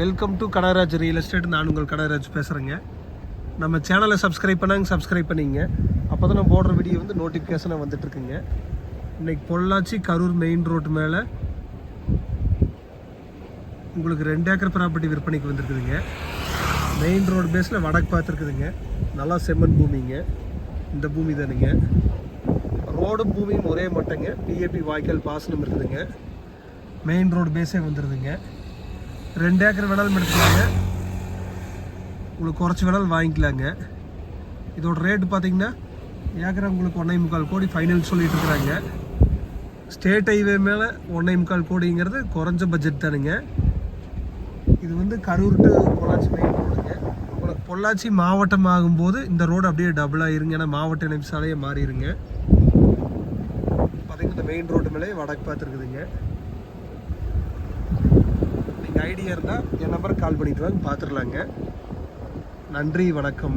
Welcome to Kadaraj real estate நான் உங்கள் கடராஜ் பேசுகிறேங்க நம்ம சேனலை சப்ஸ்கிரைப் பண்ணாங்க சப்ஸ்கிரைப் பண்ணிங்க. அப்போ தான் நம்ம போடுற வீடியோ வந்து நோட்டிஃபிகேஷனாக வந்துட்டுருக்குங்க. இன்னைக்கு பொள்ளாச்சி கரூர் மெயின் ரோட்டு மேலே உங்களுக்கு ரெண்டு ஏக்கர் ப்ராப்பர்ட்டி விற்பனைக்கு வந்திருக்குதுங்க. மெயின் ரோடு பேஸில் வடக்கு பார்த்துருக்குதுங்க. நல்லா செம்மண் பூமிங்க. இந்த பூமி தானுங்க. ரோடும் பூமியும் ஒரே மட்டங்க. பிஏபி வாய்க்கால் பாசனம் இருக்குதுங்க. மெயின் ரோடு பேஸே வந்துடுதுங்க ரெண்டு ஏக்கர் வேணாலும் எடுத்துக்கலாங்க உங்களுக்கு குறைச்சி வேணாலும் வாங்கிக்கலாங்க. இதோட ரேட்டு பார்த்தீங்கன்னா ஏக்கர் உங்களுக்கு ஒன்றே முக்கால் கோடி ஃபைனல் சொல்லிட்டு இருக்கிறாங்க. ஸ்டேட் ஹைவே மேலே ஒன்றே முக்கால் கோடிங்கிறது குறைஞ்ச பட்ஜெட் தானுங்க. இது வந்து கரூர் டு பொள்ளாச்சி மெயின் ரோடுங்க உங்களுக்கு பொள்ளாச்சி மாவட்டம் ஆகும்போது இந்த ரோடு அப்படியே டபுள் ஆயிருங்க. ஏன்னா மாவட்ட இணைப்பு சாலையே மாறிடுங்க பார்த்தீங்கன்னா இந்த மெயின் ரோடு மேலே வடக்கு பார்த்துருக்குதுங்க. ஐடியா இருந்தால் என் நம்பருக்கு கால் பண்ணிட்டு வாங்க பார்த்துடலாங்க நன்றி வணக்கம்.